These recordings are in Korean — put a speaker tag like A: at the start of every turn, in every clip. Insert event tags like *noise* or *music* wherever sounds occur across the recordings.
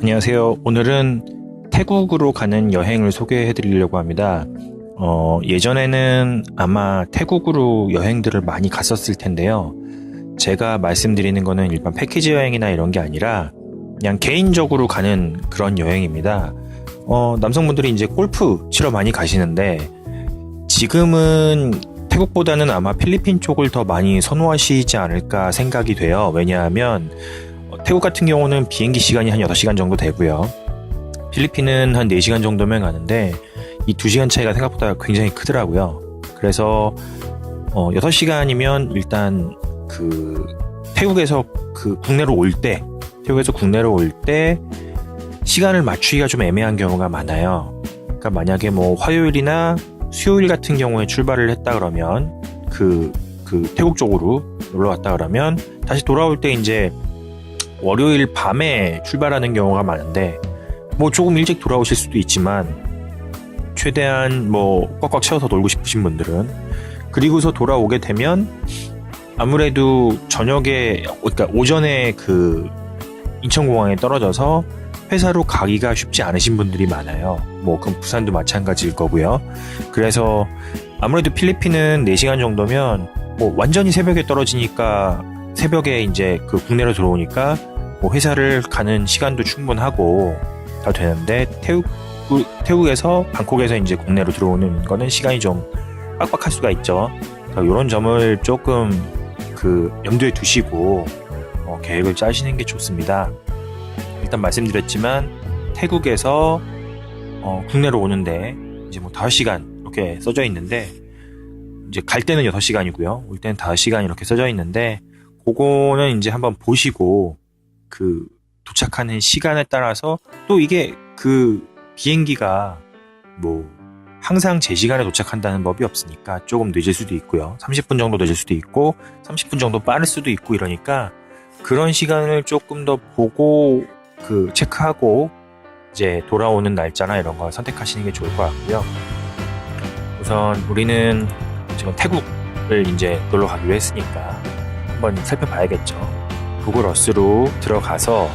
A: 안녕하세요. 오늘은 태국으로 가는 여행을 소개해 드리려고 합니다. 어, 예전에는 아마 태국으로 여행들을 많이 갔었을 텐데요. 제가 말씀드리는 거는 일반 패키지 여행이나 이런 게 아니라 그냥 개인적으로 가는 그런 여행입니다. 어, 남성분들이 이제 골프 치러 많이 가시는데 지금은 태국보다는 아마 필리핀 쪽을 더 많이 선호하시지 않을까 생각이 돼요. 왜냐하면 어, 태국 같은 경우는 비행기 시간이 한 8시간 정도 되고요. 필리핀은 한 4시간 정도면 가는데 이 2시간 차이가 생각보다 굉장히 크더라고요. 그래서 어, 6시간이면 일단 그 태국에서 그 국내로 올 때, 태국에서 국내로 올 때 시간을 맞추기가 좀 애매한 경우가 많아요. 그러니까 만약에 뭐 화요일이나 수요일 같은 경우에 출발을 했다 그러면 그, 그 태국 쪽으로 놀러 갔다 그러면 다시 돌아올 때 이제 월요일 밤에 출발하는 경우가 많은데 뭐 조금 일찍 돌아오실 수도 있지만 최대한 뭐 꽉꽉 채워서 놀고 싶으신 분들은 그리고서 돌아오게 되면 아무래도 저녁에 그러니까 오전에 그 인천공항에 떨어져서 회사로 가기가 쉽지 않으신 분들이 많아요. 뭐 그럼 부산도 마찬가지일 거고요. 그래서 아무래도 필리핀은 4시간 정도면 뭐 완전히 새벽에 떨어지니까 새벽에 이제 그 국내로 들어오니까 뭐 회사를 가는 시간도 충분하고 다 되는데 태국 태국에서 방콕에서 이제 국내로 들어오는 거는 시간이 좀 빡빡할 수가 있죠. 이런 점을 조금 그 염두에 두시고 어, 계획을 짜시는 게 좋습니다. 일단 말씀드렸지만 태국에서 어, 국내로 오는데 이제 뭐 5시간 이렇게 써져 있는데 이제 갈 때는 6시간이고요. 올 때는 5시간 이렇게 써져 있는데 그거는 이제 한번 보시고 그 도착하는 시간에 따라서 또 이게 그 비행기가 뭐 항상 제 시간에 도착한다는 법이 없으니까 조금 늦을 수도 있고요. 30분 정도 늦을 수도 있고 30분 정도 빠를 수도 있고 이러니까 그런 시간을 조금 더 보고 그 체크하고 이제 돌아오는 날짜나 이런 걸 선택하시는 게 좋을 것 같고요. 우선 우리는 지금 태국을 이제 놀러 가기로 했으니까 한번 살펴봐야겠죠. 구글 어스로 들어가서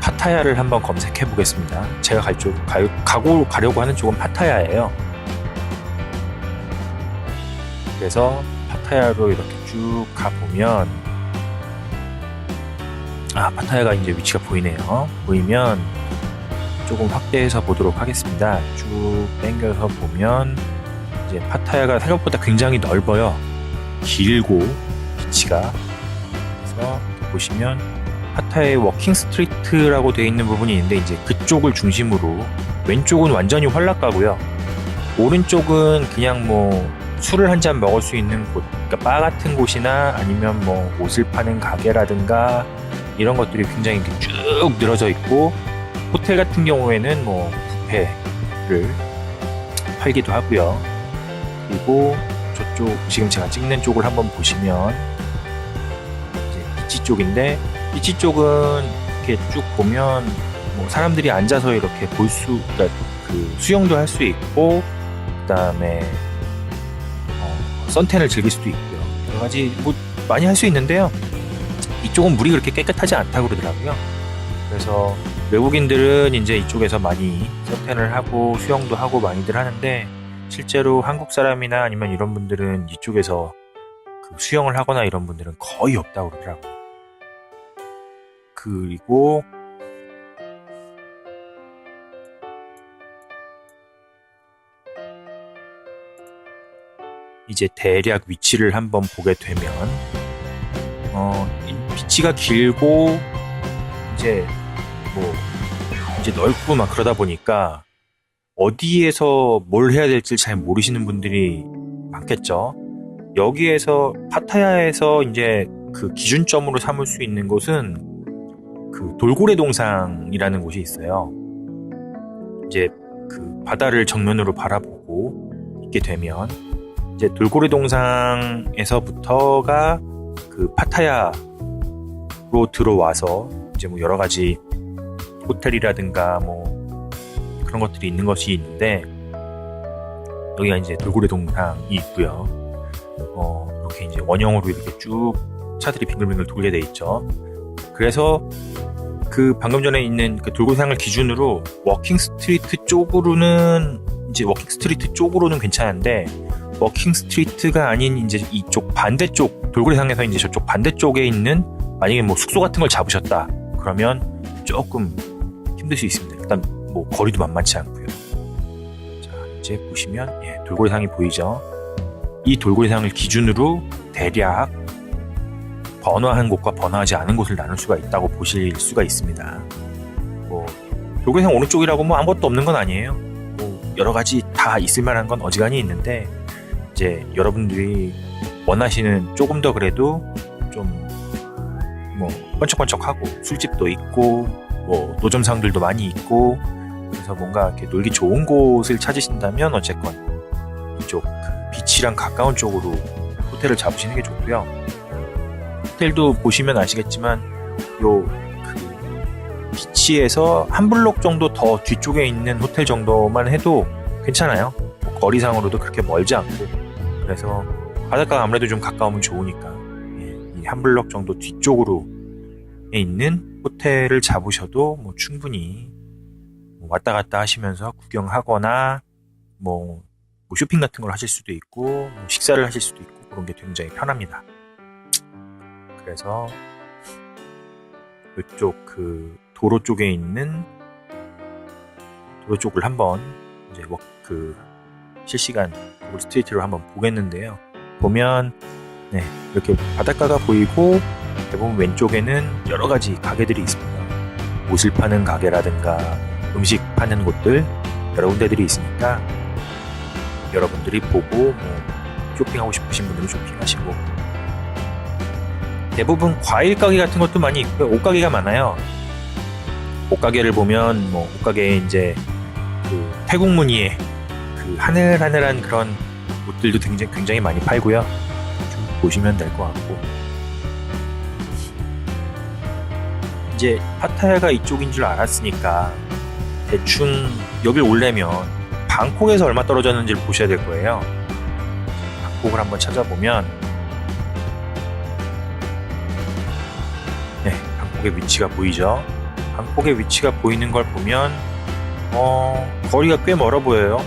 A: 파타야를 한번 검색해 보겠습니다. 제가 갈 쪽, 가, 가고 가려고 하는 쪽은 파타야예요. 그래서 파타야로 이렇게 쭉 가보면 아 파타야가 이제 위치가 보이네요. 보이면 조금 확대해서 보도록 하겠습니다. 쭉 당겨서 보면 이제 파타야가 생각보다 굉장히 넓어요. 길고 위치가 그래서 보시면 파타야의 워킹 스트리트라고 되어 있는 부분이 있는데 이제 그쪽을 중심으로 왼쪽은 완전히 활락가고요. 오른쪽은 그냥 뭐 술을 한 잔 먹을 수 있는 곳, 그러니까 바 같은 곳이나 아니면 뭐 옷을 파는 가게라든가 이런 것들이 굉장히 쭉 늘어져 있고 호텔 같은 경우에는 뭐 뷔페를 팔기도 하고요. 그리고 저쪽 지금 제가 찍는 쪽을 한번 보시면 쪽인데 비치 쪽은 이렇게 쭉 보면 뭐 사람들이 앉아서 이렇게 볼 수, 그러니까 그 수영도 할 수 있고 그다음에 어, 선탠을 즐길 수도 있고요. 여러 가지 뭐 많이 할 수 있는데요. 이쪽은 물이 그렇게 깨끗하지 않다고 그러더라고요. 그래서 외국인들은 이제 이쪽에서 많이 선탠을 하고 수영도 하고 많이들 하는데 실제로 한국 사람이나 아니면 이런 분들은 이쪽에서 그 수영을 하거나 이런 분들은 거의 없다고 그러더라고요. 그리고 이제 대략 위치를 한번 보게 되면 어, 비치가 길고 이제 뭐 이제 넓고 막 그러다 보니까 어디에서 뭘 해야 될지 잘 모르시는 분들이 많겠죠. 여기에서 파타야에서 이제 그 기준점으로 삼을 수 있는 곳은 그 돌고래 동상이라는 곳이 있어요. 이제 그 바다를 정면으로 바라보고 있게 되면 이제 돌고래 동상에서부터가 그 파타야로 들어와서 이제 뭐 여러 가지 호텔이라든가 뭐 그런 것들이 있는 것이 있는데 여기가 이제 돌고래 동상이 있고요. 어, 이렇게 이제 원형으로 이렇게 쭉 차들이 빙글빙글 돌게 돼 있죠. 그래서 그 방금 전에 있는 그 돌고상을 기준으로 워킹 스트리트 쪽으로는 이제 워킹 스트리트 쪽으로는 괜찮은데 워킹 스트리트가 아닌 이제 이쪽 반대쪽 돌고래상에서 이제 저쪽 반대쪽에 있는 만약에 뭐 숙소 같은 걸 잡으셨다 그러면 조금 힘들 수 있습니다. 일단 뭐 거리도 만만치 않고요. 자 이제 보시면 예, 돌고래상이 보이죠. 이 돌고래상을 기준으로 대략 번화한 곳과 번화하지 않은 곳을 나눌 수가 있다고 보실 수가 있습니다. 뭐 돌고래상 오른쪽이라고 뭐 아무것도 없는 건 아니에요. 뭐 여러 가지 다 있을 만한 건 어지간히 있는데 이제 여러분들이 원하시는 조금 더 그래도 좀 뭐 번쩍번쩍하고 술집도 있고 뭐 노점상들도 많이 있고 그래서 뭔가 이렇게 놀기 좋은 곳을 찾으신다면 어쨌건 이쪽 그 비치랑 가까운 쪽으로 호텔을 잡으시는 게 좋고요. 호텔도 보시면 아시겠지만 요그 비치에서 한 블록 정도 더 뒤쪽에 있는 호텔 정도만 해도 괜찮아요. 뭐 거리상으로도 그렇게 멀지 않고 그래서 바닷가가 아무래도 좀 가까우면 좋으니까 예, 이한 블록 정도 뒤쪽으로 있는 호텔을 잡으셔도 뭐 충분히 뭐 왔다 갔다 하시면서 구경하거나 뭐, 뭐 쇼핑 같은 걸 하실 수도 있고 뭐 식사를 하실 수도 있고 그런 게 굉장히 편합니다. 그래서 이쪽 그 도로 쪽에 있는 도로 쪽을 한번 이제 워- 그 실시간 구글 스트리트로 한번 보겠는데요. 보면 네, 이렇게 바닷가가 보이고 대부분 왼쪽에는 여러 가지 가게들이 있습니다. 옷을 파는 가게라든가 음식 파는 곳들 여러 군데들이 있으니까 여러분들이 보고 뭐 쇼핑하고 싶으신 분들은 쇼핑하시고 대부분 과일 가게 같은 것도 많이 있고요. 옷 가게가 많아요. 옷 가게를 보면 뭐 옷 가게에 이제 그 태국 무늬의 그 하늘하늘한 그런 옷들도 굉장히 굉장히 많이 팔고요. 좀 보시면 될 것 같고 이제 파타야가 이쪽인 줄 알았으니까 대충 여길 오려면 방콕에서 얼마 떨어졌는지를 보셔야 될 거예요. 방콕을 한번 찾아보면 네, 방콕의 위치가 보이죠? 방콕의 위치가 보이는 걸 보면 어, 거리가 꽤 멀어 보여요.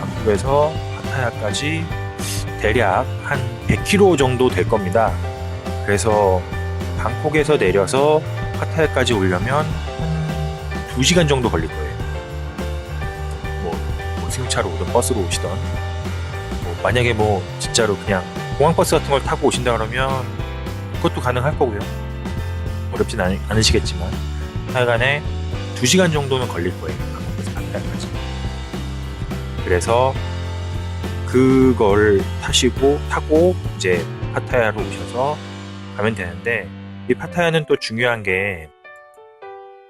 A: 방콕에서 파타야까지 대략 한 100km 정도 될 겁니다. 그래서 방콕에서 내려서 파타야까지 오려면 한 2시간 정도 걸릴 거예요. 뭐, 뭐 승용차로 오든 버스로 오시던 뭐 만약에 뭐 진짜로 그냥 공항버스 같은 걸 타고 오신다 그러면 그것도 가능할 거고요. 어렵진 않, 않으시겠지만 하여간에 2시간 정도는 걸릴 거예요. 방콕에서 파타야까지. 그래서 그걸 타시고 타고 이제 파타야로 오셔서 가면 되는데 이 파타야는 또 중요한 게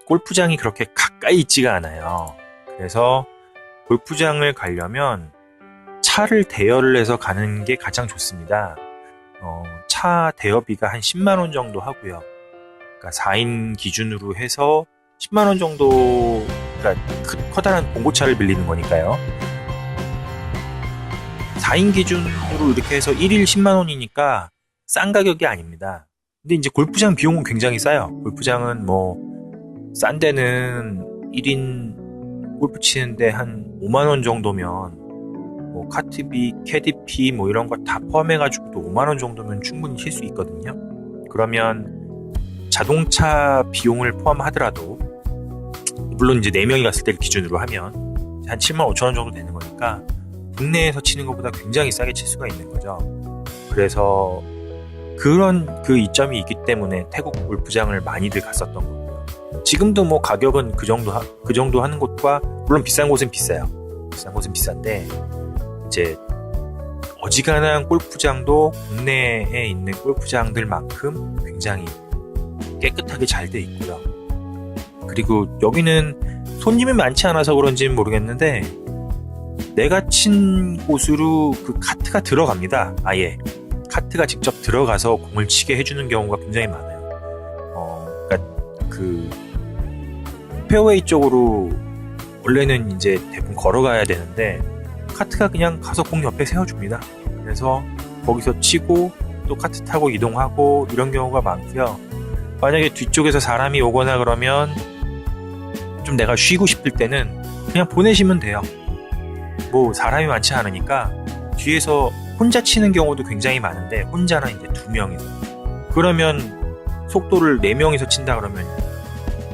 A: 골프장이 그렇게 가까이 있지가 않아요. 그래서 골프장을 가려면 차를 대여를 해서 가는 게 가장 좋습니다. 어, 차 대여비가 한 10만 원 정도 하고요. 그러니까 4인 기준으로 해서 10만 원 정도 그러니까 크- 커다란 봉고차를 빌리는 거니까요. 4인 기준으로 이렇게 해서 1일 10만 원이니까 싼 가격이 아닙니다. 근데 이제 골프장 비용은 굉장히 싸요. 골프장은 뭐, 싼 데는 1인 골프 치는데 한 5만 원 정도면, 뭐, 카트비, 캐디피, 뭐 이런 거 다 포함해 가지고도 5만 원 정도면 충분히 칠 수 있거든요. 그러면 자동차 비용을 포함하더라도, 물론 이제 4명이 갔을 때를 기준으로 하면, 한 7만 5천 원 정도 되는 거니까, 국내에서 치는 것보다 굉장히 싸게 칠 수가 있는 거죠. 그래서 그런 그 이점이 있기 때문에 태국 골프장을 많이들 갔었던 거고요. 지금도 뭐 가격은 그 정도 하, 그 정도 하는 곳과 물론 비싼 곳은 비싸요. 비싼 곳은 비싼데 이제 어지간한 골프장도 국내에 있는 골프장들만큼 굉장히 깨끗하게 잘 돼 있고요. 그리고 여기는 손님이 많지 않아서 그런지는 모르겠는데 내가 친 곳으로 그 카트가 들어갑니다. 아예 카트가 직접 들어가서 공을 치게 해주는 경우가 굉장히 많아요. 어, 그러니까 그 페어웨이 쪽으로 원래는 이제 대부분 걸어가야 되는데 카트가 그냥 가서 공 옆에 세워줍니다. 그래서 거기서 치고 또 카트 타고 이동하고 이런 경우가 많고요. 만약에 뒤쪽에서 사람이 오거나 그러면 좀 내가 쉬고 싶을 때는 그냥 보내시면 돼요. 뭐 사람이 많지 않으니까 뒤에서 혼자 치는 경우도 굉장히 많은데 혼자나 이제 두 명이서 그러면 속도를 네 명이서 친다 그러면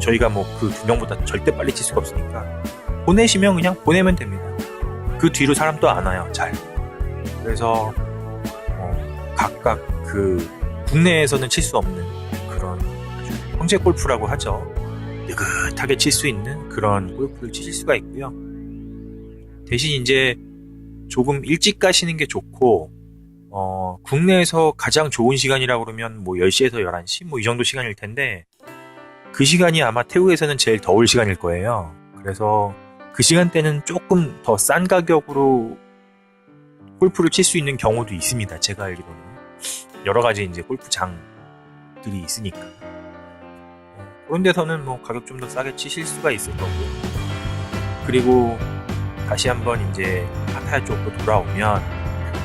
A: 저희가 뭐 그 두 명보다 절대 빨리 칠 수가 없으니까 보내시면 그냥 보내면 됩니다. 그 뒤로 사람 또안 와요. 잘. 그래서 어, 각각 그 국내에서는 칠 수 없는 황제 골프라고 하죠. 느긋하게 칠 수 있는 그런 골프를 치실 수가 있고요. 대신 이제 조금 일찍 가시는 게 좋고 어, 국내에서 가장 좋은 시간이라고 그러면 뭐 10시에서 11시 뭐 이 정도 시간일 텐데 그 시간이 아마 태국에서는 제일 더울 시간일 거예요. 그래서 그 시간대는 조금 더 싼 가격으로 골프를 칠 수 있는 경우도 있습니다. 제가 알기로는 여러 가지 이제 골프장들이 있으니까 어, 그런 데서는 뭐 가격 좀 더 싸게 치실 수가 있을 거고요. 그리고 다시 한번 이제 파타야 쪽으로 돌아오면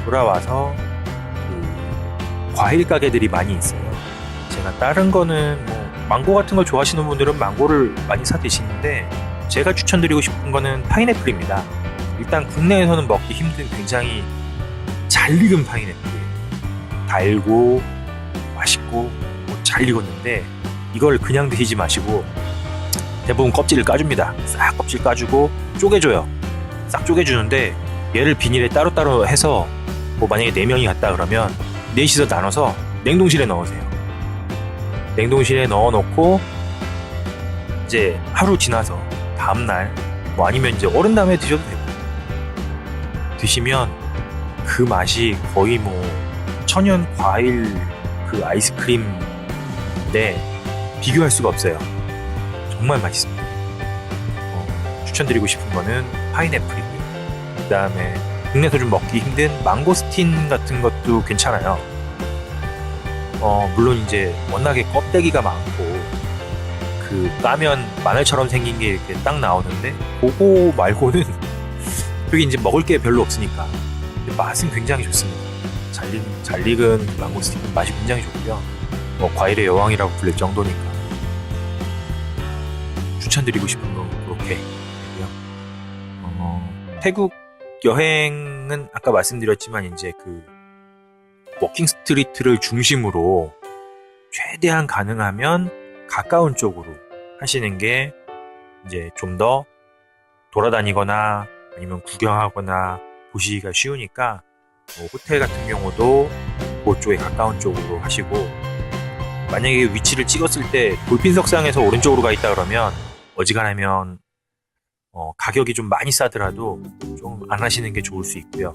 A: 돌아와서 그 과일 가게들이 많이 있어요. 제가 다른 거는 뭐 망고 같은 걸 좋아하시는 분들은 망고를 많이 사 드시는데 제가 추천드리고 싶은 거는 파인애플입니다. 일단 국내에서는 먹기 힘든 굉장히 잘 익은 파인애플이에요. 달고 맛있고 뭐 잘 익었는데 이걸 그냥 드시지 마시고 대부분 껍질을 까줍니다. 싹 껍질 까주고 쪼개줘요. 싹 쪼개주는데 얘를 비닐에 따로따로 해서 뭐 만약에 4명이 갔다 그러면 넷이서 나눠서 냉동실에 넣으세요. 냉동실에 넣어놓고 이제 하루 지나서 다음날 뭐 아니면 이제 어른 다음에 드셔도 되고 드시면 그 맛이 거의 뭐 천연 과일 그 아이스크림인데 비교할 수가 없어요. 정말 맛있습니다. 어, 추천드리고 싶은 거는 파인애플이고요. 그 다음에 국내에서 좀 먹기 힘든 망고스틴 같은 것도 괜찮아요. 어, 물론 이제 워낙에 껍데기가 많고 그 까면 마늘처럼 생긴 게 이렇게 딱 나오는데 그거 말고는 *laughs* 여기 이제 먹을 게 별로 없으니까 맛은 굉장히 좋습니다. 잘, 익, 잘 익은 망고스틴 맛이 굉장히 좋고요. 뭐 과일의 여왕이라고 불릴 정도니까 추천드리고 싶은 건 그렇게 되고요. 어, 태국 여행은 아까 말씀드렸지만 이제 그 워킹 스트리트를 중심으로 최대한 가능하면 가까운 쪽으로 하시는 게 이제 좀 더 돌아다니거나 아니면 구경하거나 보시기가 쉬우니까 뭐 호텔 같은 경우도 그쪽에 가까운 쪽으로 하시고 만약에 위치를 찍었을 때 돌핀 석상에서 오른쪽으로 가 있다 그러면 어지간하면 어, 가격이 좀 많이 싸더라도 좀 안 하시는 게 좋을 수 있고요.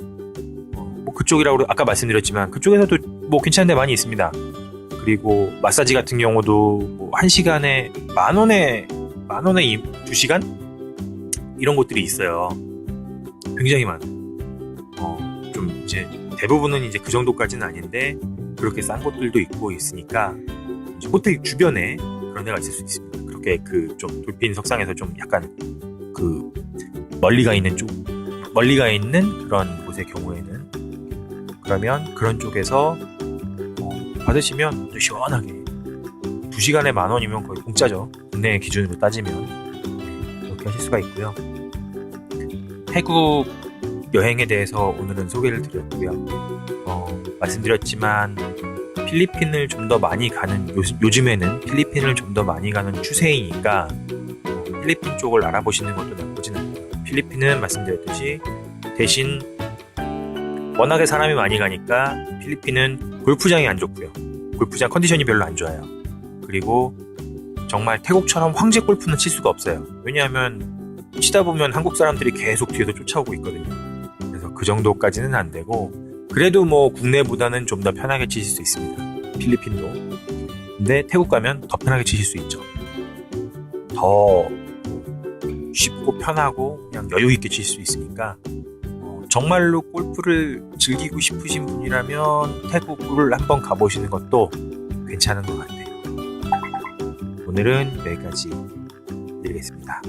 A: 어, 뭐 그쪽이라고 아까 말씀드렸지만 그쪽에서도 뭐 괜찮은 데 많이 있습니다. 그리고 마사지 같은 경우도 뭐한 시간에 만 원에 만 원에 이- 두 시간 이런 곳들이 있어요. 굉장히 많아. 어, 좀 이제 대부분은 이제 그 정도까지는 아닌데 그렇게 싼 곳들도 있고 있으니까 호텔 주변에 그런 데가 있을 수 있습니다. 그렇게 그 좀 돌핀 석상에서 좀 약간 그 멀리가 있는 쪽 멀리가 있는 그런 곳의 경우에는 그러면 그런 쪽에서 어, 받으시면 또 시원하게 2시간에 만 원이면 거의 공짜죠. 국내 기준으로 따지면 네, 그렇게 하실 수가 있고요. 태국 여행에 대해서 오늘은 소개를 드렸고요. 어, 말씀드렸지만 필리핀을 좀 더 많이 가는 요, 요즘에는 필리핀을 좀 더 많이 가는 추세이니까 어, 필리핀 쪽을 알아보시는 것도 나쁘진 않고요. 필리핀은 말씀드렸듯이 대신 워낙에 사람이 많이 가니까 필리핀은 골프장이 안 좋고요. 골프장 컨디션이 별로 안 좋아요. 그리고 정말 태국처럼 황제 골프는 칠 수가 없어요. 왜냐하면 치다 보면 한국 사람들이 계속 뒤에서 쫓아오고 있거든요. 그래서 그 정도까지는 안 되고 그래도 뭐 국내보다는 좀 더 편하게 치실 수 있습니다. 필리핀도. 근데 태국 가면 더 편하게 치실 수 있죠. 더 쉽고 편하고 그냥 여유 있게 칠 수 있으니까 어, 정말로 골프를 즐기고 싶으신 분이라면 태국을 한번 가보시는 것도 괜찮은 것 같아요. 오늘은 여기까지 드리겠습니다.